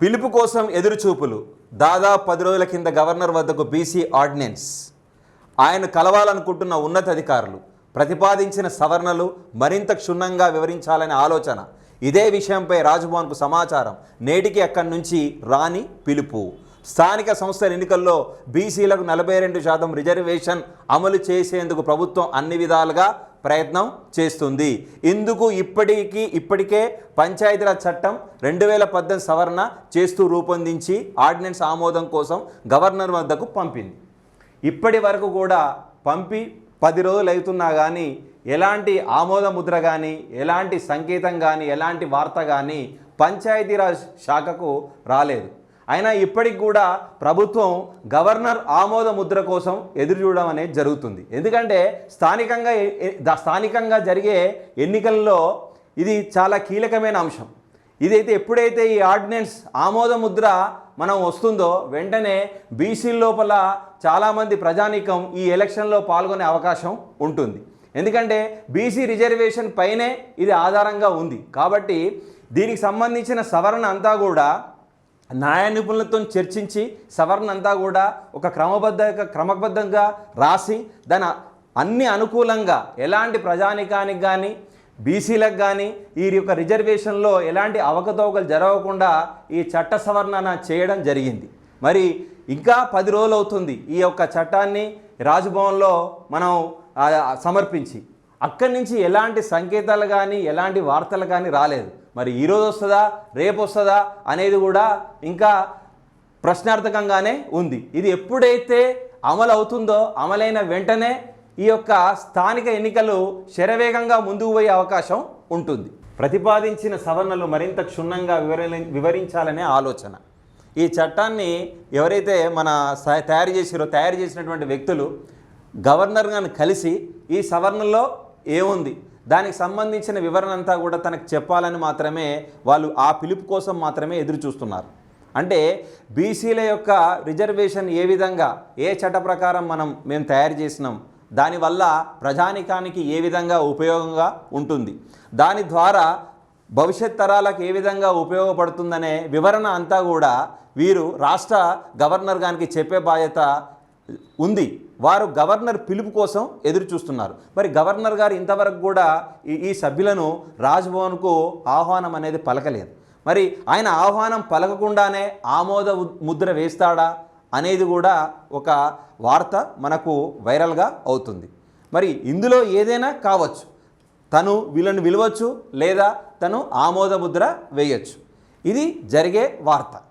పిలుపు కోసం ఎదురుచూపులు. దాదాపు పది రోజుల కింద గవర్నర్ వద్దకు బీసీ ఆర్డినెన్స్. ఆయన కలవాలనుకుంటున్న ఉన్నతాధికారులు ప్రతిపాదించిన సవరణలు మరింత క్షుణ్ణంగా వివరించాలనే ఆలోచన. ఇదే విషయంపై రాజ్భవన్కు సమాచారం. నేటికి అక్కడి నుంచి రాని పిలుపు. స్థానిక సంస్థల ఎన్నికల్లో బీసీలకు నలభై రెండు శాతం రిజర్వేషన్ అమలు చేసేందుకు ప్రభుత్వం అన్ని విధాలుగా ప్రయత్నం చేస్తుంది. ఇందుకు ఇప్పటికీ ఇప్పటికే పంచాయతీరాజ్ చట్టం రెండు వేల పద్దెనిమిది సవరణ చేస్తూ రూపొందించి ఆర్డినెన్స్ ఆమోదం కోసం గవర్నర్ వద్దకు పంపింది. ఇప్పటి వరకు కూడా పంపి పది రోజులు అవుతున్నా కానీ ఎలాంటి ఆమోద ముద్ర కానీ ఎలాంటి సంకేతం కానీ ఎలాంటి వార్త కానీ పంచాయతీరాజ్ శాఖకు రాలేదు. అయినా ఇప్పటికి కూడా ప్రభుత్వం గవర్నర్ ఆమోద ముద్ర కోసం ఎదురు చూడడం అనేది జరుగుతుంది. ఎందుకంటే స్థానికంగా స్థానికంగా జరిగే ఎన్నికల్లో ఇది చాలా కీలకమైన అంశం. ఇదైతే ఎప్పుడైతే ఈ ఆర్డినెన్స్ ఆమోద ముద్ర మనం వస్తుందో వెంటనే బీసీ లోపల చాలామంది ప్రజానీకం ఈ ఎలక్షన్లో పాల్గొనే అవకాశం ఉంటుంది. ఎందుకంటే బీసీ రిజర్వేషన్ పైనే ఇది ఆధారంగా ఉంది. కాబట్టి దీనికి సంబంధించిన సవరణ అంతా కూడా న్యాయ నిపుణులతో చర్చించి సవరణ అంతా కూడా ఒక క్రమబద్ధ క్రమబద్ధంగా రాసి దాని అన్ని అనుకూలంగా ఎలాంటి ప్రజానికానికి కానీ బీసీలకు కానీ ఈ యొక్క రిజర్వేషన్లో ఎలాంటి అవకతవకలు జరగకుండా ఈ చట్ట సవరణ చేయడం జరిగింది. మరి ఇంకా పది రోజులు అవుతుంది ఈ యొక్క చట్టాన్ని రాజ్భవన్లో మనం సమర్పించి. అక్కడి నుంచి ఎలాంటి సంకేతాలు కానీ ఎలాంటి వార్తలు కానీ రాలేదు. మరి ఈరోజు వస్తుందా రేపు వస్తుందా అనేది కూడా ఇంకా ప్రశ్నార్థకంగానే ఉంది. ఇది ఎప్పుడైతే అమలు అవుతుందో అమలైన వెంటనే ఈ యొక్క స్థానిక ఎన్నికలు శరవేగంగా ముందుకు పోయే అవకాశం ఉంటుంది. ప్రతిపాదించిన సవరణలు మరింత క్షుణ్ణంగా వివరి వివరించాలనే ఆలోచన. ఈ చట్టాన్ని ఎవరైతే మన తయారు చేసిరో తయారు చేసినటువంటి వ్యక్తులు గవర్నర్ గారిని కలిసి ఈ సవరణలో ఏముంది? దానికి సంబంధించిన వివరణ అంతా కూడా తనకు చెప్పాలని మాత్రమే వాళ్ళు ఆ పిలుపు కోసం మాత్రమే ఎదురు చూస్తున్నారు అంటే బీసీల యొక్క రిజర్వేషన్ ఏ విధంగా ఏ చట్ట ప్రకారం మనం మేము తయారు చేసినాం దానివల్ల ప్రజానికానికి ఏ విధంగా ఉపయోగంగా ఉంటుంది? దాని ద్వారా భవిష్యత్ తరాలకు ఏ విధంగా ఉపయోగపడుతుందనే వివరణ అంతా కూడా వీరు రాష్ట్ర గవర్నర్ గారికి చెప్పే బాధ్యత ఉంది. వారు గవర్నర్ పిలుపు కోసం ఎదురు చూస్తున్నారు. మరి గవర్నర్ గారు ఇంతవరకు కూడా ఈ ఈ సభ్యులను రాజ్భవన్కు ఆహ్వానం అనేది పలకలేదు. మరి ఆయన ఆహ్వానం పలకకుండానే ఆమోద ముద్ర వేస్తాడా అనేది కూడా ఒక వార్త మనకు వైరల్గా అవుతుంది. మరి ఇందులో ఏదైనా కావచ్చు. తను వీళ్ళని విలవచ్చు లేదా తను ఆమోద ముద్ర వేయచ్చు. ఇది జరిగే వార్త.